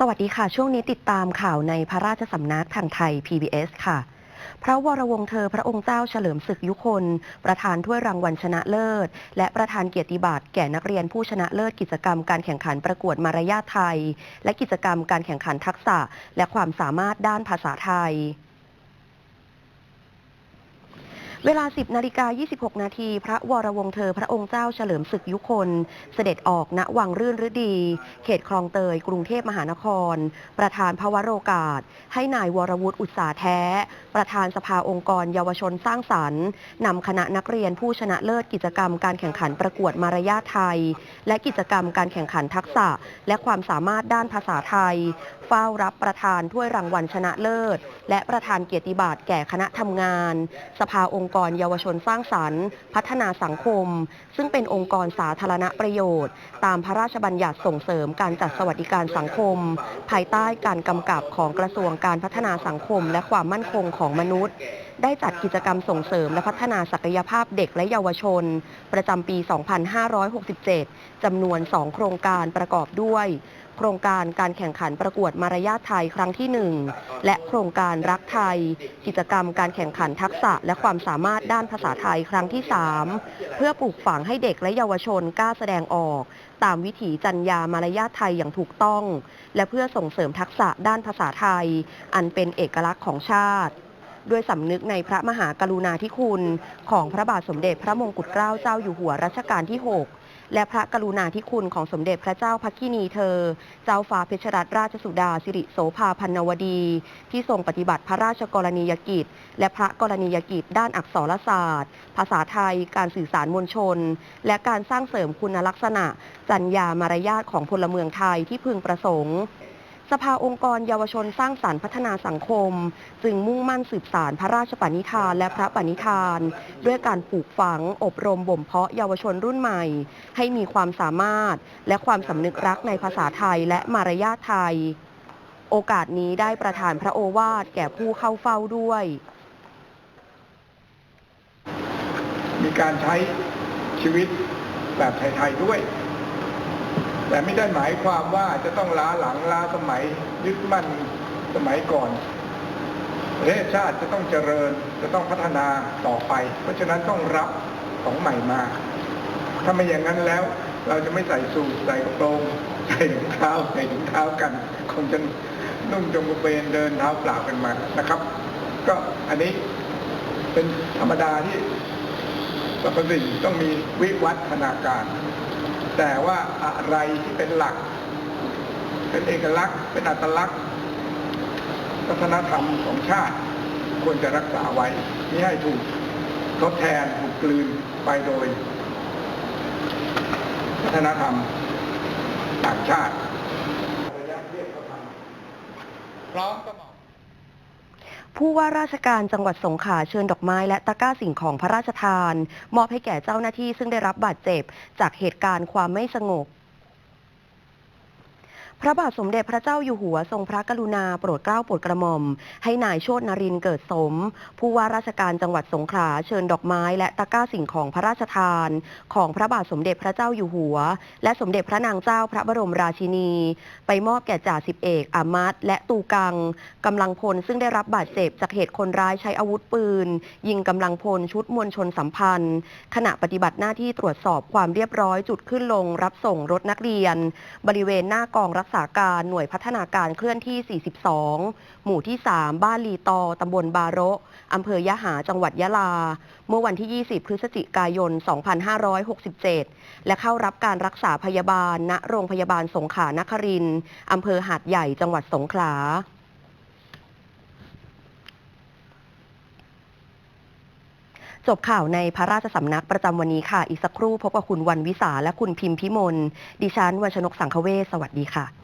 สวัสดีค่ะ ช่วงนี้ติดตามข่าวในพระราชสำนักทางไทย PBS ค่ะ พระวรวงเธอพระองค์เจ้าเฉลิมศึกยุคน ประธานถ้วยรางวัลชนะเลิศ และประธานเกียรติบัตรแก่นักเรียนผู้ชนะเลิศกิจกรรมการแข่งขันประกวดมารยาทไทย และกิจกรรมการแข่งขันทักษะ และความสามารถด้านภาษาไทย เวลา 10นาฬิกา26 นาทีพระวรวงเธอพระองค์เจ้าเฉลิมศึกยุคนเสด็จออกณวังรื่นฤดี เขตคลองเตย กรุงเทพมหานคร ประธานพวโรกาส ให้นายวรวุฒิอุตสาแท้ ประธานสภาองค์กรเยาวชนสร้างสรรค์นำคณะนักเรียนผู้ชนะเลิศกิจกรรมการแข่งขันประกวดมารยาทไทย และกิจกรรมการแข่งขันทักษะ และความสามารถด้านภาษาไทย เฝ้ารับประธานถ้วยรางวัลชนะเลิศ และประธานเกียรติบัตรแก่คณะทำงาน สภาองค์กรเยาวชนสร้างสรรค์ พัฒนาสังคม ซึ่งเป็นองค์กรสาธารณประโยชน์ ตามพระราชบัญญัติส่งเสริมการจัดสวัสดิการสังคม ภายใต้การกำกับของกระทรวงการพัฒนาสังคม และความมั่นคงของมนุษย์ ได้จัดกิจกรรมส่งเสริมและพัฒนาศักยภาพเด็กและเยาวชน ประจำปี 2567 จำนวน 2 โครงการประกอบด้วย โครงการการแข่งขันประกวดมารยาทไทยครั้งที่ 1 และโครงการรักไทย กิจกรรมการแข่งขันทักษะและความสามารถด้านภาษาไทยครั้งที่ 3 เพื่อปลูกฝังให้เด็กและเยาวชนกล้าแสดงออก ตามวิถีจัญญามารยาทไทยอย่างถูกต้อง และเพื่อส่งเสริมทักษะด้านภาษาไทย อันเป็นเอกลักษณ์ของชาติ ด้วยสำนึกในพระมหากรุณาธิคุณ ของพระบาทสมเด็จพระมงกุฎเกล้าเจ้าอยู่หัวรัชกาลที่ 6 และพระกรุณาธิคุณของสมเด็จพระเจ้าพักคินีเธอ เจ้าฟ้าเพชรรัตนราชสุดาสิริโสภาพันนวดี ที่ทรงปฏิบัติพระราชกรณียกิจ และพระกรณียกิจด้านอักษรศาสตร์ ภาษาไทย การสื่อสารมวลชน และการสร้างเสริมคุณลักษณะ จัญญามารยาทของพลเมืองไทยที่พึงประสงค์ สภาองค์กรเยาวชนสร้างสารรค์พัฒนาสังคม จึงมุ่งมั่นสืบสารพระราชปณิธานและพระปณิธาน ด้วยการปลูกฝังอบรมบ่มเพาะเยาวชนรุ่นใหม่ ให้มีความสามารถ และความสำนึกรักในภาษาไทยและมารยาทไทย โอกาสนี้ได้ประทานพระโอวาทแก่ผู้เข้าเฝ้าด้วย มีการใช้ชีวิตแบบไทย ๆ ด้วย แต่ไม่ได้หมายความว่าจะต้องล้าหลังล้าสมัยยึดมั่นสมัยก่อนประเทศชาติจะต้องเจริญจะต้องพัฒนาต่อไป เพราะฉะนั้นต้องรับของใหม่มา ถ้าไม่อย่างนั้นแล้ว เราจะไม่ใส่สูทใส่กระโปรงใส่ถุงเท้าใส่ถุงเท้ากัน คงจะนุ่งจงกระเบนเดินเท้าเปล่ากันมานะครับ ก็อันนี้เป็นธรรมดาที่สรรพสิ่งต้องมีวิวัฒนาการ แต่ว่าอะไรที่เป็นหลัก เป็นเอกลักษณ์ เป็นอัตลักษณ์วัฒนธรรมของชาติ ควรจะรักษาไว้ไม่ให้ถูกทดแทนถูกกลืนไปโดย วัฒนธรรมต่างชาติพร้อมกระหม่อม ผู้ว่าราชการจังหวัดสงขลาเชิญดอกไม้และตะกร้าสิ่งของพระราชทาน มอบให้แก่เจ้าหน้าที่ซึ่งได้รับบาดเจ็บ จากเหตุการณ์ความไม่สงบ พระบาทสมเด็จพระเจ้าอยู่หัวทรงพระกรุณาโปรดเกล้าโปรดกระหม่อม ให้นายโชตนรินเกิดสม ผู้ว่าราชการจังหวัดสงขลาเชิญดอกไม้และตะกร้าสิ่งของพระราชทาน ของพระบาทสมเด็จพระเจ้าอยู่หัว และสมเด็จพระนางเจ้าพระบรมราชินี ไปมอบแก่จ่าสิบเอกอามัดและตูกังกำลังพลซึ่งได้รับบาดเจ็บจากเหตุคนร้ายใช้อาวุธปืน ยิงกำลังพลชุดมวลชนสัมพันธ์ ขณะปฏิบัติหน้าที่ตรวจสอบความเรียบร้อยจุดขึ้นลง รับส่งรถนักเรียน บริเวณหน้ากองรักษาการหน่วยพัฒนาการเคลื่อนที่ 42 หมู่ที่ 3 บ้านลีตอตำบลบาโระอำเภอยะหา จังหวัดยะลา เมื่อวันที่ 20 พฤศจิกายน 2567 และเข้ารับการรักษาพยาบาล ณ โรงพยาบาลสงขลานครินทร์อำเภอหาดใหญ่ จังหวัดสงขลาจบข่าวในพระราชสำนักประจำวันนี้ค่ะ อีกสักครู่พบกับคุณวันวิสาและคุณพิมพิมล ดิฉันวันชนกสังคเวศสวัสดีค่ะ